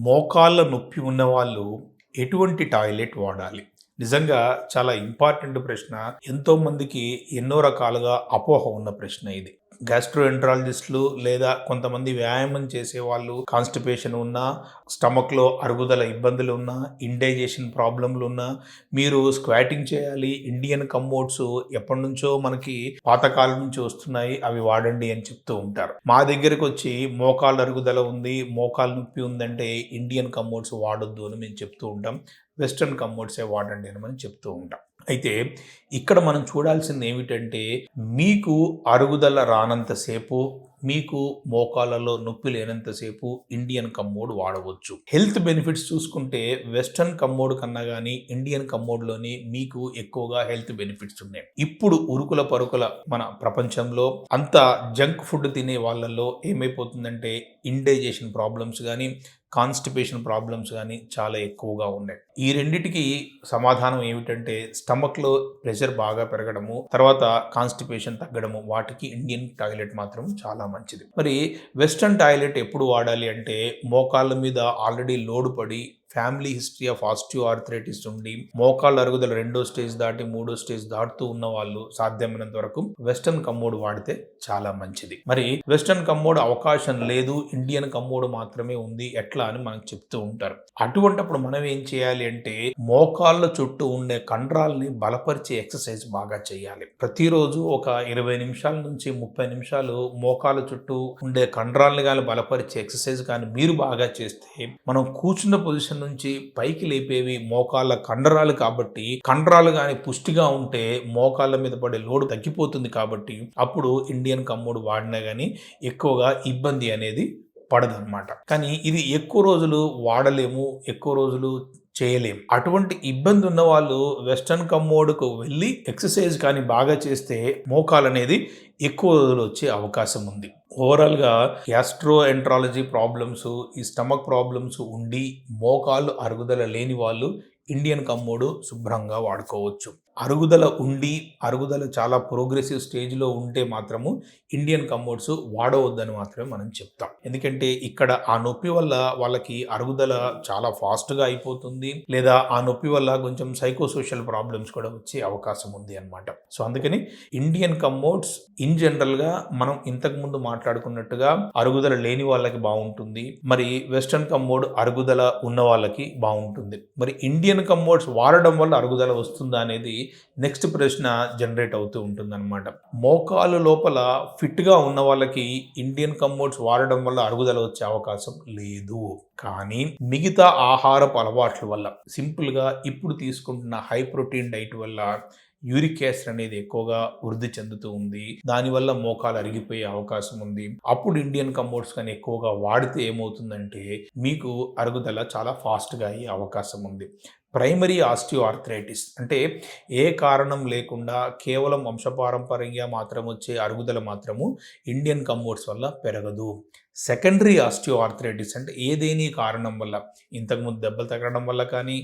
మోకాళ్ళ నొప్పి ఉన్నవాళ్ళు ఎటువంటి టాయిలెట్ వాడాలి? నిజంగా చాలా ఇంపార్టెంట్ ప్రశ్న. ఎంతోమందికి ఎన్నో రకాలుగా అపోహ ఉన్న ప్రశ్న ఇది. గ్యాస్ట్రోఎంట్రాలజిస్టులు లేదా కొంతమంది వ్యాయామం చేసే వాళ్ళు కాన్స్టిపేషన్ ఉన్నా స్టమక్లో అరుగుదల ఇబ్బందులు ఉన్నా ఇండైజేషన్ ప్రాబ్లంలు ఉన్నా మీరు స్క్వాటింగ్ చేయాలి ఇండియన్ కమ్మోడ్స్ ఎప్పటి నుంచో మనకి పాతకాలం నుంచి వస్తున్నాయి అవి వాడండి అని చెప్తూ ఉంటారు. మా దగ్గరకు వచ్చి మోకాళ్ళ అరుగుదల ఉంది మోకాలు నొప్పి ఉందంటే ఇండియన్ కమోడ్స్ వాడొద్దు అని మేము చెప్తూ ఉంటాం వెస్ట్రన్ కమోడ్సే వాడండి అని మనం చెప్తూ ఉంటాం. అయితే ఇక్కడ మనం చూడాల్సింది ఏమిటంటే మీకు అరుగుదల రానంతసేపు మీకు మోకాలలో నొప్పి లేనంతసేపు ఇండియన్ కమ్మోడ్ వాడవచ్చు. హెల్త్ బెనిఫిట్స్ చూసుకుంటే వెస్ట్రన్ కమ్మోడ్ కన్నా కానీ ఇండియన్ కమ్మోడ్లోనే మీకు ఎక్కువగా హెల్త్ బెనిఫిట్స్ ఉన్నాయి. ఇప్పుడు ఉరుకుల పరుకుల మన ప్రపంచంలో అంత జంక్ ఫుడ్ తినే వాళ్ళల్లో ఏమైపోతుందంటే ఇండైజేషన్ ప్రాబ్లమ్స్ కానీ కాన్స్టిపేషన్ ప్రాబ్లమ్స్ కానీ చాలా ఎక్కువగా ఉన్నాయి ఈ రెండిటికి సమాధానం ఏమిటంటే స్టమక్లో ప్రెషర్ బాగా పెరగడము తర్వాత కాన్స్టిపేషన్ తగ్గడము వాటికి ఇండియన్ టాయిలెట్ మాత్రం చాలా మంచిది. మరి వెస్ట్రన్ టాయిలెట్ ఎప్పుడు వాడాలి అంటే మోకాళ్ళ మీద ఆల్రెడీ లోడ్ పడి family history of osteoarthritis ఉండి మోకాళ్ళ అరుగుదల రెండో స్టేజ్ దాటి మూడో స్టేజ్ దాటుతూ ఉన్న వాళ్ళు సాధ్యమైనంత వరకు వెస్టర్న్ కమ్మోడ్ వాడితే చాలా మంచిది. మరి వెస్టర్న్ కమ్మోడ్ అవకాశం లేదు ఇండియన్ కమ్మోడ్ మాత్రమే ఉంది ఎట్లా అని మనకు చెప్తూ ఉంటారు. అటువంటప్పుడు మనం ఏం చేయాలి అంటే మోకాళ్ళ చుట్టూ ఉండే కండరాల్ని బలపరిచే ఎక్సర్సైజ్ బాగా చేయాలి. ప్రతిరోజు ఒక ఇరవై నిమిషాల నుంచి ముప్పై నిమిషాలు మోకాళ్ళ చుట్టూ ఉండే కండరాల్ని కానీ బలపరిచే ఎక్సర్సైజ్ కానీ మీరు బాగా చేస్తే మనం కూర్చున్న పొజిషన్ నుంచి పైకి లేపేవి మోకాళ్ళ కండరాలు కాబట్టి కండరాలు కానీ పుష్టిగా ఉంటే మోకాళ్ళ మీద పడే లోడు తగ్గిపోతుంది కాబట్టి అప్పుడు ఇండియన్ కమ్ముడు వాడినా కానీ ఎక్కువగా ఇబ్బంది అనేది పడదన్నమాట. కానీ ఇది ఎక్కువ రోజులు వాడలేము ఎక్కువ రోజులు చేయలేము. అటువంటి ఇబ్బంది ఉన్న వాళ్ళు వెస్టర్న్ కమ్మోడ్కు వెళ్ళి ఎక్సర్సైజ్ కానీ బాగా చేస్తే మోకాలు అనేది ఎక్కువ రోజులు వచ్చే అవకాశం ఉంది. ఓవరాల్గా గ్యాస్ట్రో ఎంట్రాలజీ ప్రాబ్లమ్స్ ఈ స్టమక్ ప్రాబ్లమ్స్ ఉండి మోకాళ్ళు అరుగుదల లేని వాళ్ళు ఇండియన్ కమ్మోడు శుభ్రంగా వాడుకోవచ్చు. అరుగుదల ఉండి అరుగుదల చాలా ప్రోగ్రెసివ్ స్టేజ్లో ఉంటే మాత్రము ఇండియన్ కమ్మోడ్స్ వాడవద్దని మాత్రమే మనం చెప్తాం. ఎందుకంటే ఇక్కడ ఆ నొప్పి వల్ల వాళ్ళకి అరుగుదల చాలా ఫాస్ట్గా అయిపోతుంది. లేదా ఆ నొప్పి వల్ల కొంచెం సైకోసోషల్ ప్రాబ్లమ్స్ కూడా వచ్చే అవకాశం ఉంది అనమాట సో అందుకని ఇండియన్ కమ్మోడ్స్ ఇన్ జనరల్గా మనం ఇంతకుముందు మాట్లాడుకున్నట్టుగా అరుగుదల లేని వాళ్ళకి బాగుంటుంది. మరి వెస్టర్న్ కమ్మోడ్ అరుగుదల ఉన్న వాళ్ళకి బాగుంటుంది. మరి ఇండియన్ ఇండియన్ కమోడ్స్ వాడడం వల్ల అరుగుదల వస్తుందా అనేది నెక్స్ట్ ప్రశ్న జనరేట్ అవుతూ ఉంటుందన్నమాట. మోకాలు లోపల ఫిట్గా ఉన్న వాళ్ళకి ఇండియన్ కమ్మోడ్స్ వాడడం వల్ల అరుగుదల వచ్చే అవకాశం లేదు. కానీ మిగతా ఆహారపు అలవాట్ల వల్ల సింపుల్గా ఇప్పుడు తీసుకుంటున్న హై ప్రోటీన్ డైట్ వల్ల యూరిక్ యాసిడ్ అనేది ఎక్కువగా వృద్ధి చెందుతూ ఉంది. దానివల్ల మోకాలు అరిగిపోయే అవకాశం ఉంది. అప్పుడు ఇండియన్ కంబోర్డ్స్ కానీ ఎక్కువగా వాడితే ఏమవుతుందంటే మీకు అరుగుదల చాలా ఫాస్ట్గా అయ్యే అవకాశం ఉంది. ప్రైమరీ ఆస్టియో ఆర్థరైటిస్ అంటే ఏ కారణం లేకుండా కేవలం వంశపారంపర్యంగా మాత్రం వచ్చే అరుగుదల మాత్రము ఇండియన్ కంబోర్డ్స్ వల్ల పెరగదు. సెకండరీ ఆస్టియో ఆర్థరైటిస్ అంటే ఏదేని కారణం వల్ల? ఇంతకుముందు దెబ్బలు తగ్గడం వల్ల కానీ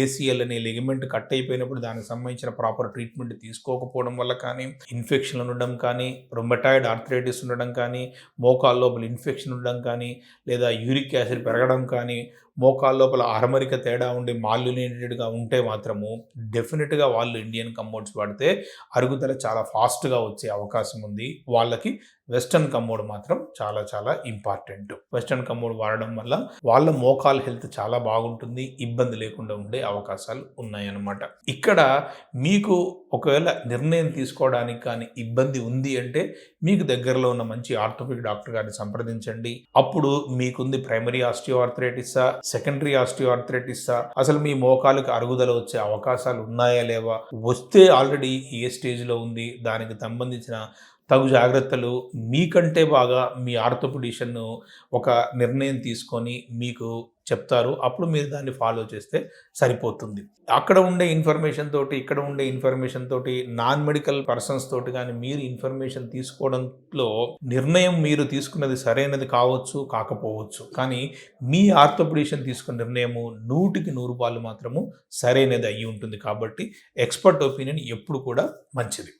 ఏసీఎల్ అనే లిగమెంట్ కట్ అయిపోయినప్పుడు దానికి సంబంధించిన ప్రాపర్ ట్రీట్మెంట్ తీసుకోకపోవడం వల్ల కానీ ఇన్ఫెక్షన్ ఉండడం కానీ రొమటాయిడ్ ఆర్థరైటిస్ ఉండడం కానీ మోకాల లోపల ఇన్ఫెక్షన్ ఉండడం కానీ లేదా యూరిక్ యాసిడ్ పెరగడం కానీ మోకాల లోపల అరమరిక తేడా ఉండి మాల్యునేటెడ్గా ఉంటే మాత్రము డెఫినెట్గా వాళ్ళు ఇండియన్ కంపౌండ్స్ వాడితే అరుగుదల చాలా ఫాస్ట్గా వచ్చే అవకాశం ఉంది. వాళ్ళకి వెస్టర్న్ కమ్మోడ్ మాత్రం చాలా చాలా ఇంపార్టెంట్. వెస్టర్న్ కమ్మోడ్ వాడడం వల్ల వాళ్ళ మోకాల్ హెల్త్ చాలా బాగుంటుంది ఇబ్బంది లేకుండా ఉండే అవకాశాలు ఉన్నాయన్నమాట. ఇక్కడ మీకు ఒకవేళ నిర్ణయం తీసుకోవడానికి కానీ ఇబ్బంది ఉంది అంటే మీకు దగ్గరలో ఉన్న మంచి ఆర్థోపిక్ డాక్టర్ గారిని సంప్రదించండి. అప్పుడు మీకుంది ప్రైమరీ ఆస్టియోఆర్థరైటిసా సెకండరీ ఆస్టియోఆర్థరైటిసా అసలు మీ మోకాలకు అరుగుదల వచ్చే అవకాశాలు ఉన్నాయా లేవా? వస్తే ఆల్రెడీ ఏ స్టేజ్లో ఉంది దానికి సంబంధించిన తగు జాగ్రత్తలు మీకంటే బాగా మీ ఆర్థోపెడిషన్ను ఒక నిర్ణయం తీసుకొని మీకు చెప్తారు. అప్పుడు మీరు దాన్ని ఫాలో చేస్తే సరిపోతుంది. అక్కడ ఉండే ఇన్ఫర్మేషన్ తోటి ఇక్కడ ఉండే ఇన్ఫర్మేషన్ తోటి నాన్ మెడికల్ పర్సన్స్ తోటి కానీ మీరు ఇన్ఫర్మేషన్ తీసుకోవడంలో నిర్ణయం మీరు తీసుకున్నది సరైనది కావచ్చు కాకపోవచ్చు. కానీ మీ ఆర్థోపెడిషన్ తీసుకున్న నిర్ణయము నూటికి నూరు పాలు మాత్రము సరైనది అయ్యి ఉంటుంది కాబట్టి ఎక్స్పర్ట్ ఒపీనియన్ ఎప్పుడు కూడా మంచిది.